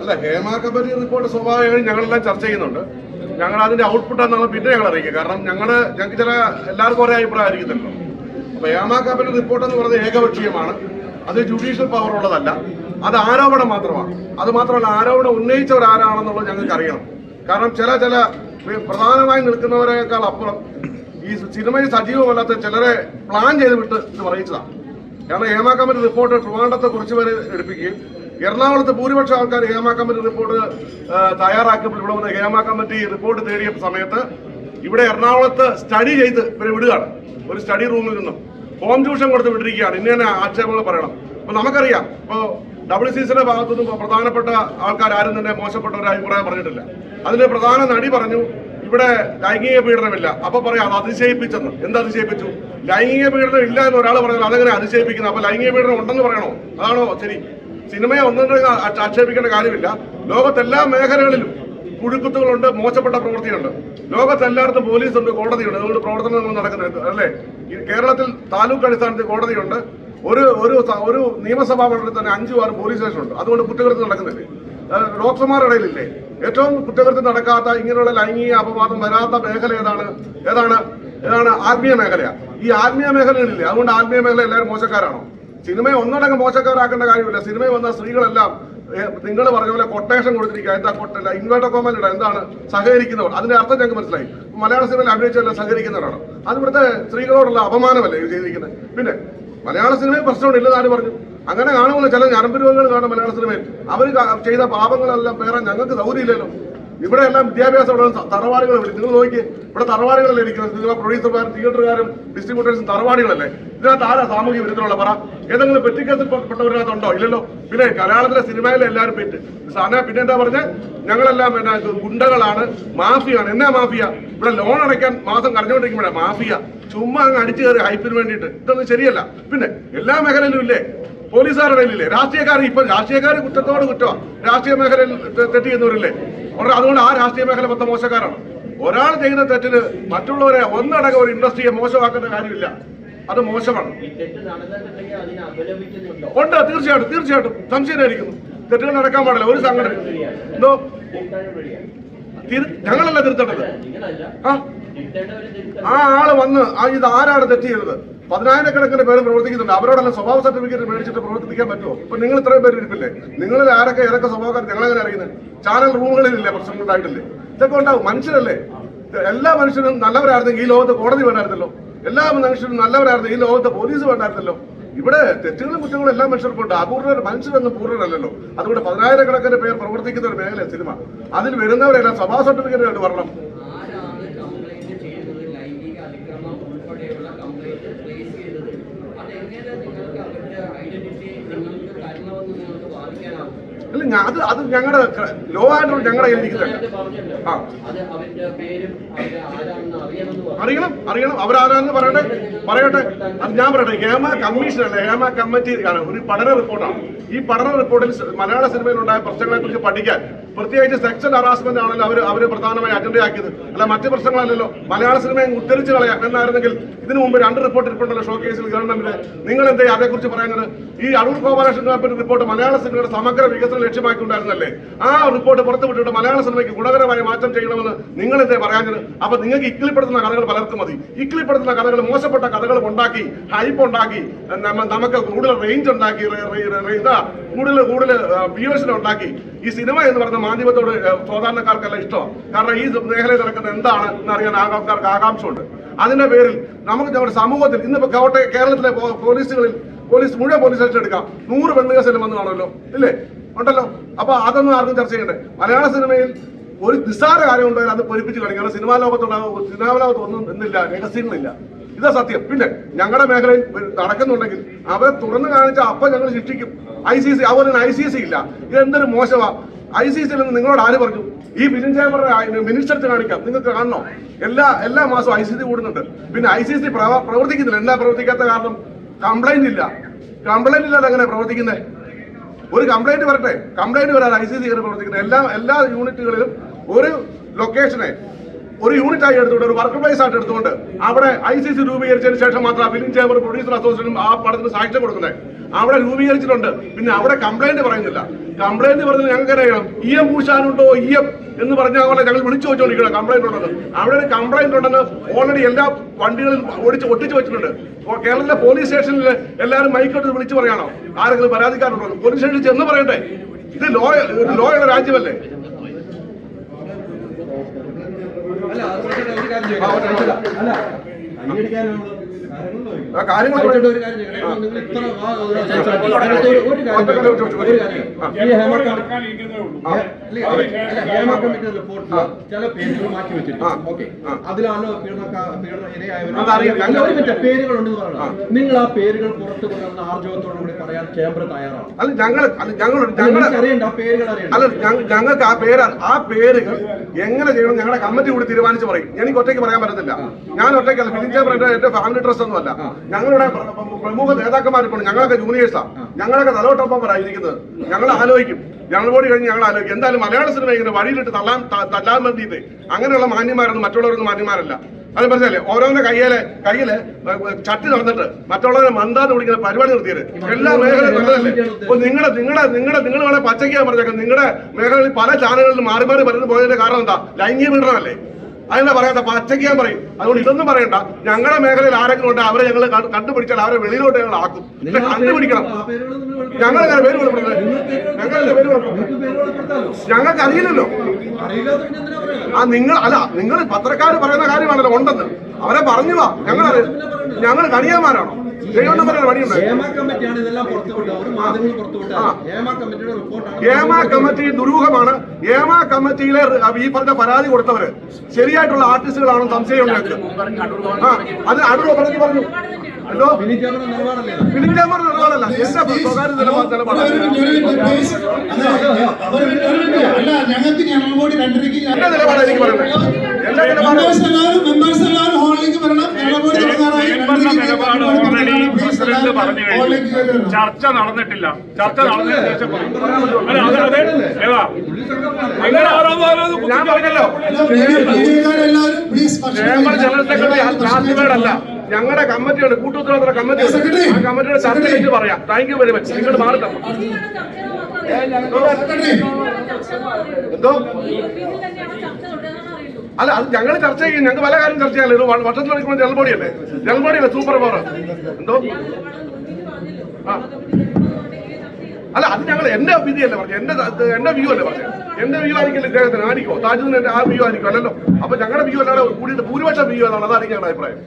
അല്ല Hema committee report സ്വാഭാവികമായും ഞങ്ങളെല്ലാം ചർച്ച ചെയ്യുന്നുണ്ട്. ഞങ്ങൾ അതിന്റെ ഔട്ട്പുട്ട് ആണെന്ന് പിന്നെ ഞങ്ങൾ അറിയിക്കുക. കാരണം ഞങ്ങളുടെ ഞങ്ങൾക്ക് ചില എല്ലാവർക്കും ഒരേ അഭിപ്രായം ആയിരിക്കുന്നുണ്ടോ അപ്പൊ ഹേമ കമ്മിറ്റി റിപ്പോർട്ട് എന്ന് പറയുന്നത് ഏകപക്ഷീയമാണ്. അത് ജുഡീഷ്യൽ പവർ ഉള്ളതല്ല. അത് ആരോപണം മാത്രമാണ്. അത് മാത്രമല്ല ആരോപണം ഉന്നയിച്ചവർ ആരാണെന്നുള്ളത് ഞങ്ങൾക്ക് അറിയണം. കാരണം ചില ചില പ്രധാനമായി നിൽക്കുന്നവരെക്കാൾ അപ്പുറം ഈ സിനിമയിൽ സജീവമല്ലാത്ത ചിലരെ പ്ലാൻ ചെയ്ത് വിട്ട് ഇത് പറയിച്ചതാണ്. കാരണം ഹേമ കമ്മിറ്റി റിപ്പോർട്ട് ട്രിവാൻഡത്തെ കുറച്ച് പേര് എടുപ്പിക്കുകയും എറണാകുളത്ത് ഭൂരിപക്ഷം ആൾക്കാർ ഹേമ കമ്മിറ്റി റിപ്പോർട്ട് തയ്യാറാക്കുമ്പോൾ ഇവിടെ വന്ന് ഹേമ കമ്മിറ്റി റിപ്പോർട്ട് തേടിയ സമയത്ത് ഇവിടെ എറണാകുളത്ത് സ്റ്റഡി ചെയ്ത് ഇവരെ വിടുകയാണ്. ഒരു സ്റ്റഡി റൂമിൽ നിന്നും. ഹോം ട്യൂഷൻ കൊടുത്ത് വിട്ടിരിക്കുകയാണ്. ഇന്ന തന്നെ ആക്ഷേപങ്ങൾ പറയണം. അപ്പൊ നമുക്കറിയാം. ഇപ്പോൾ ഡബിൾ സീസിന്റെ ഭാഗത്തുനിന്നും പ്രധാനപ്പെട്ട ആൾക്കാർ ആരും തന്നെ മോശപ്പെട്ട ഒരു അഭിപ്രായം പറഞ്ഞിട്ടില്ല. അതിൽ പ്രധാന നടി പറഞ്ഞു ഇവിടെ ലൈംഗിക പീഡനമില്ല. അപ്പൊ പറയാം അത് അതിശയിപ്പിച്ചെന്ന്. എന്ത് അതിശയിപ്പിച്ചു? ലൈംഗിക പീഡനം ഇല്ല എന്ന് ഒരാൾ പറഞ്ഞാൽ അതെങ്ങനെ അതിശയിപ്പിക്കുന്നത്. അപ്പൊ ലൈംഗിക പീഡനം ഉണ്ടെന്ന് പറയണോ? അതാണോ ശരി? സിനിമയെ ഒന്നും ആക്ഷേപിക്കേണ്ട കാര്യമില്ല. ലോകത്തെല്ലാ മേഖലകളിലും പുഴുക്കുത്തുകളുണ്ട് മോശപ്പെട്ട പ്രവൃത്തിയുണ്ട്. ലോകത്തെല്ലായിടത്തും പോലീസുണ്ട് കോടതിയുണ്ട്. അതുകൊണ്ട് പ്രവർത്തനങ്ങൾ നടക്കുന്നുണ്ട് അല്ലേ? ഈ കേരളത്തിൽ താലൂക്ക് അടിസ്ഥാനത്തിൽ കോടതിയുണ്ട്. ഒരു ഒരു ഒരു നിയമസഭാ മണ്ഡലത്തിൽ തന്നെ അഞ്ചു ആറ് പോലീസ് സ്റ്റേഷനുണ്ട്. അതുകൊണ്ട് കുറ്റകൃത്യം നടക്കുന്നില്ലേ. ഡോക്ടർമാരുടെ ഇടയിലില്ലേ? ഏറ്റവും കുറ്റകൃത്യം നടക്കാത്ത ഇങ്ങനെയുള്ള ലൈംഗിക അപവാദം വരാത്ത മേഖല ഏതാണ്? ഏതാണ്? ഏതാണ്? ആത്മീയ മേഖലയാണ് ഈ ആത്മീയ മേഖലകളില്ലേ? അതുകൊണ്ട് ആത്മീയ മേഖല എല്ലാവരും മോശക്കാരാണോ? സിനിമയെ ഒന്നടങ്കം മോശക്കാരാക്കേണ്ട കാര്യമില്ല. സിനിമയിൽ വന്ന സ്ത്രീകളെല്ലാം നിങ്ങൾ പറഞ്ഞ പോലെ കൊട്ടേഷൻ കൊടുത്തിരിക്കുക. എന്താ കൊട്ടല്ല ഇൻവേർട്ടർ കോമന്റ് എന്താണ്? സഹകരിക്കുന്നവർ. അതിന്റെ അർത്ഥം ഞങ്ങൾക്ക് മനസ്സിലായി. മലയാള സിനിമയിൽ അഭിനയിച്ചല്ല സഹകരിക്കുന്നവരാണ്. അത് ഇവിടുത്തെ സ്ത്രീകളോടുള്ള അപമാനമല്ലേ ഇത് ചെയ്തിരിക്കുന്നത് പിന്നെ മലയാള സിനിമയിൽ പ്രശ്നമില്ലെന്ന് ആര് പറഞ്ഞു? അങ്ങനെ കാണുമല്ലോ ചില ഞരമ്പ് കാണും മലയാള സിനിമയിൽ. അവർ ചെയ്ത പാപങ്ങളെല്ലാം പേരാൻ ഞങ്ങൾക്ക് സൗകര്യമില്ലല്ലോ. ഇവിടെ എല്ലാം വിദ്യാഭ്യാസമുള്ള തറവാടികൾ നിങ്ങൾ നോക്കി ഇവിടെ തറവാടികളല്ലേ ഇരിക്കുന്നത്? നിങ്ങളെ പ്രൊഡ്യൂസർമാരും തിയേറ്ററുകാരും ഡിസ്ട്രിബ്യൂട്ടേഴ്സും തറവാടികളല്ലേ? ഇതിനകത്ത് ആരാ സാമൂഹിക വിരുദ്ധമുള്ള പറ? ഏതെങ്കിലും പെറ്റിക്കേസിൽ പെട്ടവരിനകത്തുണ്ടോ? ഇല്ലല്ലോ. പിന്നെ മലയാളത്തിലെ സിനിമയിലെ എല്ലാവരും പെറ്റ്. സാധന പിന്നെ എന്താ പറഞ്ഞ? ഞങ്ങളെല്ലാം എന്നാ ഗുണ്ടകളാണ് മാഫിയാണ്. എന്നാ മാഫിയ? ഇവിടെ ലോൺ അടയ്ക്കാൻ മാസം കടഞ്ഞുകൊണ്ടിരിക്കുമ്പോഴാണ് മാഫിയ. ചുമ്മാ അങ്ങ് അടിച്ചു കയറി ഹൈപ്പിന് വേണ്ടിയിട്ട്. ഇതൊന്നും ശരിയല്ല. പിന്നെ എല്ലാ മേഖലയിലും ഇല്ലേ? പോലീസുകാരുടെ ഇടയിലില്ലേ രാഷ്ട്രീയക്കാർ ഇപ്പൊ രാഷ്ട്രീയക്കാർ കുറ്റത്തോട് കുറ്റമാണ് രാഷ്ട്രീയ മേഖലയിൽ തെ- തെറ്റ് ചെയ്യുന്നവരില്ലേ ഉടനെ അതുകൊണ്ട് ആ രാഷ്ട്രീയ മേഖല മൊത്തം മോശക്കാരാണ്. ഒരാൾ ചെയ്യുന്ന തെറ്റിന് മറ്റുള്ളവരെ ഒന്നടങ്കം ഒരു ഇൻഡസ്ട്രിയെ മോശമാക്കുന്ന കാര്യമില്ല. അത് മോശമാണ്. ഉണ്ട് തീർച്ചയായിട്ടും തീർച്ചയായിട്ടും. സംശയമായിരിക്കുന്നു. തെറ്റുകൾ നടക്കാൻ പാടില്ല ഒരു സംഘടന എന്തോ? ഞങ്ങളല്ല തിരുത്തേണ്ടത്. ആ ആൾ വന്ന് ആ ഇത് ആരാണ് തെറ്റ് ചെയ്തത്? പതിനായിരക്കണക്കിന് പേര് പ്രവർത്തിക്കുന്നുണ്ട്. അവരോടെല്ലാം സ്വഭാവ സർട്ടിഫിക്കറ്റ് മേടിച്ചിട്ട് പ്രവർത്തിക്കാൻ പറ്റുമോ? ഇപ്പൊ നിങ്ങൾ ഇത്രയും പേര് ഇരിപ്പില്ലേ? നിങ്ങളിൽ ആരൊക്കെ ഏതൊക്കെ സ്വഭാവക്കാർ ഞങ്ങളെങ്ങനെ അറിയുന്നത്? ചാനൽ റൂമുകളിലില്ലേ പ്രശ്നം ഉണ്ടായിട്ടില്ലേ? ഇതൊക്കെ ഉണ്ടാവും. മനുഷ്യരല്ലേ? എല്ലാ മനുഷ്യരും നല്ലവരായിരുന്നെങ്കിൽ ഈ ലോകത്ത് കോടതി വേണ്ടായിരുന്നല്ലോ. എല്ലാ മനുഷ്യരും നല്ലവരായിരുന്നു ഈ ലോകത്ത് പോലീസ് വേണ്ടായിരുന്നല്ലോ. ഇവിടെ തെറ്റുകളും കുറ്റങ്ങളും എല്ലാ മനുഷ്യർക്കും ഉണ്ട്. അപൂർണ മനുഷ്യരൊന്നും പൂർണരല്ലല്ലോ. അതുകൊണ്ട് പതിനായിരക്കണക്കിന് പേർ പ്രവർത്തിക്കുന്ന ഒരു മേഖല സിനിമ. അതിൽ വരുന്നവരെല്ലാം സഭാ സർട്ടിഫിക്കറ്റ് ആയിട്ട് വരണം ആരാണ് കംപ്ലൈന്റ് ചെയ്തത് ലൈംഗിക അതിക്രമം ഉൾപ്പെടെയുള്ള കംപ്ലൈന്റ് പ്ലേസ് ചെയ്തത് അതെങ്ങനെ നിങ്ങൾക്ക് അവരുടെ ഐഡന്റിറ്റി നിങ്ങൾക്ക് തരണമെന്ന് നിങ്ങൾക്ക് അല്ല ഞാൻ അത് അത് ഞങ്ങളുടെ ലോ ആൻഡ് റൂൾ ഞങ്ങളുടെ കയ്യിൽ ഇരിക്കുന്നുണ്ട്. ആ. അറിയണം അറിയണം. അവരാരാന്ന് പറയട്ടെ? പറയട്ടെ. അത് ഞാൻ പറയട്ടെ. ഹേമ കമ്മീഷൻ അല്ല ഹേമ കമ്മിറ്റി ആണ്. ഒരു പഠന റിപ്പോർട്ടാണ്. ഈ പഠന റിപ്പോർട്ടിൽ മലയാള സിനിമയിൽ ഉണ്ടായ പ്രശ്നങ്ങളെ കുറിച്ച് പഠിക്കാൻ പ്രത്യേകിച്ച് സെക്ഷൻ ഹറാസ്മെന്റ് ആണല്ലോ അവർ അവർ പ്രധാനമായി അജണ്ടയാക്കിയത് അല്ല മറ്റു പ്രശ്നങ്ങളല്ലല്ലോ. മലയാള സിനിമയെ ഉദ്ധരിച്ച് കളയാം എന്നായിരുന്നെങ്കിൽ ഇതിനു മുമ്പ് രണ്ട് റിപ്പോർട്ട് ഇരിപ്പുണ്ടല്ലോ ഷോ കേസിൽ ഗവൺമെന്റിന് നിങ്ങൾ എന്താ അതേക്കുറിച്ച് പറയുന്നത്? ഈ അടൂർ കമ്മിറ്റി റിപ്പോർട്ട് മലയാള സിനിമയുടെ സമഗ്ര വികസനം ലക്ഷ്യമാക്കിയിട്ടുണ്ടായിരുന്നല്ലേ ആ റിപ്പോർട്ട് പുറത്തുവിട്ടിട്ട് മലയാള സിനിമയ്ക്ക് ഗുണകരമായ മാറ്റം ചെയ്യണമെന്ന് നിങ്ങൾ എന്തേ പറയാഞ്ഞത്? അപ്പൊ നിങ്ങൾക്ക് ഇക്കിളിപ്പെടുത്തുന്ന കഥകൾ പലർക്കും മതി. ഇക്കിളിപ്പെടുത്തുന്ന കഥകൾ മോശപ്പെട്ട കഥകൾ ഉണ്ടാക്കി ഹൈപ്പ് ഉണ്ടാക്കി നമുക്ക് കൂടുതൽ റേഞ്ച് ഉണ്ടാക്കി ഇതാ കൂടുതൽ കൂടുതൽ വ്യൂവേഴ്സിനെ ഉണ്ടാക്കി. ഈ സിനിമ എന്ന് പറഞ്ഞ മാധ്യമത്തോട് സാധാരണക്കാർക്കല്ല ഇഷ്ടമാണ് കാരണം ഈ മേഖലയിൽ നടക്കുന്ന എന്താണ് എന്നറിയാൻ ആൾക്കാർക്ക് ആകാംക്ഷയുണ്ട്. അതിന്റെ പേരിൽ നമുക്ക് നമ്മുടെ സമൂഹത്തിൽ ഇന്നിപ്പോ കോട്ടയം കേരളത്തിലെ പോലീസുകളിൽ പോലീസ് മുഴുവൻ പോലീസ് എടുക്കാം. നൂറ് പെണ്ണുകേസിലും വന്നു കാണുമല്ലോ ഇല്ലേ? ഉണ്ടല്ലോ. അപ്പൊ അതൊന്നും ആർക്കും ചർച്ച ചെയ്യണ്ടേ. മലയാള സിനിമയിൽ ഒരു നിസ്സാര കാര്യം ഉണ്ടായാലും അത് പൊരിപ്പിച്ച് കളിക്കും കാരണം സിനിമാ ലോകത്തുണ്ടാകും സിനിമാ ലോകത്ത് ഒന്നും എന്നില്ല രഹസ്യങ്ങളില്ല. ഇതാ സത്യം. പിന്നെ ഞങ്ങളുടെ മേഖലയിൽ നടക്കുന്നുണ്ടെങ്കിൽ അവരെ തുറന്നു കാണിച്ച അപ്പൊ ഞങ്ങൾ ശിക്ഷിക്കും. ഐ സി സി അതുപോലെ തന്നെ ഐ സി സി ഇല്ല. ഇതെന്തൊരു മോശമാ. ഐ സി സിയിൽ നിന്ന് നിങ്ങളോട് ആര് പറഞ്ഞു? ഈ ഫിലിം ചേമ്പറിന്റെ മിനിസ്റ്റർ കാണിക്കാം. നിങ്ങൾക്ക് കാണണോ? എല്ലാ എല്ലാ മാസവും ഐ സി സി കൂടുന്നുണ്ട്. പിന്നെ ഐ സി സി പ്രവർത്തിക്കുന്നില്ല. എന്താ പ്രവർത്തിക്കാത്ത കാരണം? കംപ്ലൈന്റ് ഇല്ല. കംപ്ലൈന്റ് ഇല്ലാതെ അങ്ങനെ പ്രവർത്തിക്കുന്നത് ഒരു കംപ്ലൈന്റ് വരട്ടെ. കംപ്ലൈന്റ് വരാതെ ഐ സി സി പ്രവർത്തിക്കുന്ന എല്ലാ എല്ലാ യൂണിറ്റുകളിലും ഒരു ലൊക്കേഷനെ ഒരു യൂണിറ്റ് ആയി എടുത്തുകൊണ്ട് ഒരു വർക്ക് പ്ലേസ് ആയിട്ട് എടുത്തുകൊണ്ട് അവിടെ ഐ സി സി രൂപീകരിച്ചതിന് ശേഷം മാത്രം ഫിലിം ചേംബർ പ്രൊഡ്യൂസർ അസോസിയേഷനും ആ പടത്തിന് സാക്ഷ്യം കൊടുക്കുന്നത്. അവിടെ രൂപീകരിച്ചിട്ടുണ്ട്. പിന്നെ അവിടെ കംപ്ലൈന്റ് പറയുന്നില്ല. കംപ്ലൈന്റ് പറഞ്ഞത് ഞങ്ങൾക്ക് അറിയാം ഇ എം പൂശാനുണ്ടോ ഇ എം എന്ന് പറഞ്ഞ പോലെ ഞങ്ങൾ വിളിച്ചു വെച്ചോണ്ടിരിക്കണം കംപ്ലൈന്റ് ഉണ്ടെന്ന്. അവിടെ ഒരു കംപ്ലൈന്റ് ഉണ്ടെന്ന് ഓൾറെഡി എല്ലാ വണ്ടികളും ഓടിച്ച് ഒട്ടിച്ച് വെച്ചിട്ടുണ്ട്. കേരളത്തിലെ പോലീസ് സ്റ്റേഷനിൽ എല്ലാവരും മൈക്കോട്ട് വിളിച്ചു പറയണോ? ആരെങ്കിലും പരാതിക്കാരുണ്ടോ? പോലീസ് സ്റ്റേഷനിൽ ചെന്ന് പറയട്ടെ. ഇത് ലോ ലോയുടെ രാജ്യമല്ലേ? അല്ല കാര്യങ്ങൾ ഹേമ കമ്മിറ്റി റിപ്പോർട്ടിൽ ചില പേരുകൾ മാറ്റി വെച്ചിട്ടുണ്ട്. ഓക്കെ. അതിലാണോ പീഡന പീഡന പേരുകൾ ഉണ്ടെന്ന് നിങ്ങൾ ആ പേരുകൾ പുറത്തു കൊണ്ടുവന്ന ആർജവത്തോടു കൂടി പറയാൻ ചേംബർ തയ്യാറാണ്? അല്ല ഞങ്ങൾ അല്ല ഞങ്ങൾ ഞങ്ങൾ അറിയണ്ട ആ പേരുകൾ അറിയണ്ട. അല്ല ഞങ്ങൾക്ക് ആ പേര് ആ പേരുകൾ എങ്ങനെ ചെയ്യണം ഞങ്ങളുടെ കമ്മിറ്റി കൂടി തീരുമാനിച്ച് പറയും. എനിക്ക് ഒറ്റയ്ക്ക് പറയാൻ പറ്റത്തില്ല. ഞാൻ ഒറ്റയ്ക്കല്ല. ഫിലിം എന്റെ ഫാമിലി ട്രസ്റ്റ് ഒന്നും അല്ല ഞങ്ങളുടെ പ്ര- പ്ര- പ്രമുഖ നേതാക്കന്മാരിപ്പോൾ ഞങ്ങളൊക്കെ ജൂനിയേഴ്സാ ഞങ്ങളൊക്കെ തലോട്ടൊപ്പമായിരിക്കുന്നത് ഞങ്ങൾ ആലോചിക്കും. ഞങ്ങൾ കൂടി കഴിഞ്ഞ് ഞങ്ങൾ ആലോചിക്കും. എന്തായാലും മലയാള സിനിമ ഇങ്ങനെ വഴിയിലിട്ട് തള്ളാൻ തല്ലാൻ വേണ്ടിയിട്ട് അങ്ങനെയുള്ള മാന്യന്മാരൊന്നും മറ്റുള്ളവരൊന്നും മാന്യന്മാരല്ല. അത് മനസ്സിലല്ലേ ഓരോന്റെ കയ്യിലെ കയ്യിൽ ചട്ടി നടന്നിട്ട് മറ്റുള്ളവരെ മന്ദാന്ന് വിളിക്കുന്ന പരിപാടി നിർത്തിയത്. എല്ലാ മേഖലയും നല്ലതല്ലേ? അപ്പൊ നിങ്ങളെ നിങ്ങളുടെ നിങ്ങളുടെ നിങ്ങൾ വേണേ പച്ചയ്ക്കാൻ പറഞ്ഞേക്കാം. നിങ്ങളുടെ മേഖലകളിൽ പല ചാനലുകളിൽ മാറി മാറി വരുന്ന പോയതിന്റെ കാരണം എന്താ? ലൈംഗിക പീഡനമല്ലേ? അതെന്താ പറയാത്ത പച്ചയ്ക്കാൻ പറയും. അതുകൊണ്ട് ഇതൊന്നും പറയണ്ട. ഞങ്ങളുടെ മേഖലയിൽ ആരെങ്കിലും ഉണ്ട് അവരെ ഞങ്ങൾ കണ്ടുപിടിച്ചാൽ അവരെ വെളിയിലോട്ട് ഞങ്ങൾ ആക്കും. കണ്ടുപിടിക്കണം. ഞങ്ങൾ അങ്ങനെ പേര് വെളിപ്പെടുത്തണേ അങ്ങനെ പേര് ഞങ്ങൾക്ക് അറിയില്ലല്ലോ. ആ നിങ്ങൾ അല്ല നിങ്ങൾ പത്രക്കാർ പറയുന്ന കാര്യമാണല്ലോ ഉണ്ടെന്ന്. അവരെ പറഞ്ഞു വാ. ഞങ്ങൾ ഞങ്ങൾ കണിയാന്മാരാണോ? ഏമ കമ്മിറ്റി ദുരൂഹമാണ്. ഏമ കമ്മിറ്റിയിലെ ഈ പറഞ്ഞ പരാതി കൊടുത്തവര് ശരിയായിട്ടുള്ള ആർട്ടിസ്റ്റുകളാണെന്ന് സംശയം ഞങ്ങൾക്ക് ആ അത് അടൂർ പറഞ്ഞു പറഞ്ഞു. ഹലോ? ഫിലിം ചേമ്പറിന്റെ നിലപാടല്ലേ? എന്റെ സ്വകാര്യ നിലപാട് നിലപാടാണ്. അല്ല ഞങ്ങൾക്ക് ഞങ്ങൾ കൂടി രണ്ടരയ്ക്ക് എന്റെ നിലപാട് എനിക്ക് പറയുന്നത് എന്റെ നിലപാട് നിലപാട് പ്രസിഡന്റ് പറഞ്ഞു കഴിഞ്ഞു. ചർച്ച നടന്നിട്ടില്ല. ചർച്ച നടന്നതിന് ശേഷം ഞാൻ പറഞ്ഞല്ലോ. ജനറൽ സെക്രട്ടറി അല്ല ഞങ്ങളുടെ കമ്മിറ്റിയാണ് കൂട്ടുത്തരവാദിത്ത കമ്മിറ്റി സെക്രട്ടറി. ആ കമ്മിറ്റിയുടെ ചർച്ച കഴിഞ്ഞ് പറയാം. താങ്ക് യു വെരി മച്ച് നിങ്ങൾ മാറിട്ടോ എന്തോ? അല്ല അത് ഞങ്ങൾ ചർച്ച ചെയ്യും. ഞങ്ങൾക്ക് പല കാര്യം ചർച്ച ചെയ്യാമല്ലോ ഒരു വർഷത്തിൽ നടക്കുന്ന ജനറൽ ബോഡി അല്ലേ ജനറൽ ബോഡി അല്ലേ? Super power. എന്തോ. അല്ല അത് ഞങ്ങൾ എന്റെ വിധിയല്ലേ പറഞ്ഞു. എന്റെ എന്റെ വ്യൂ അല്ലേ പറഞ്ഞു. എന്റെ വ്യൂ ആയിരിക്കില്ല ഇദ്ദേഹത്തിന്. ആയിരിക്കോ താജുദ്ദീൻ എന്റെ ആ വ്യൂ ആയിരിക്കും അല്ലല്ലോ. അപ്പൊ ഞങ്ങളുടെ വ്യൂ അല്ലാതെ കൂടിയിട്ട് ഭൂരിപക്ഷം വ്യൂ എന്നാണ് അതായിരിക്കും ഞങ്ങളുടെ അഭിപ്രായം.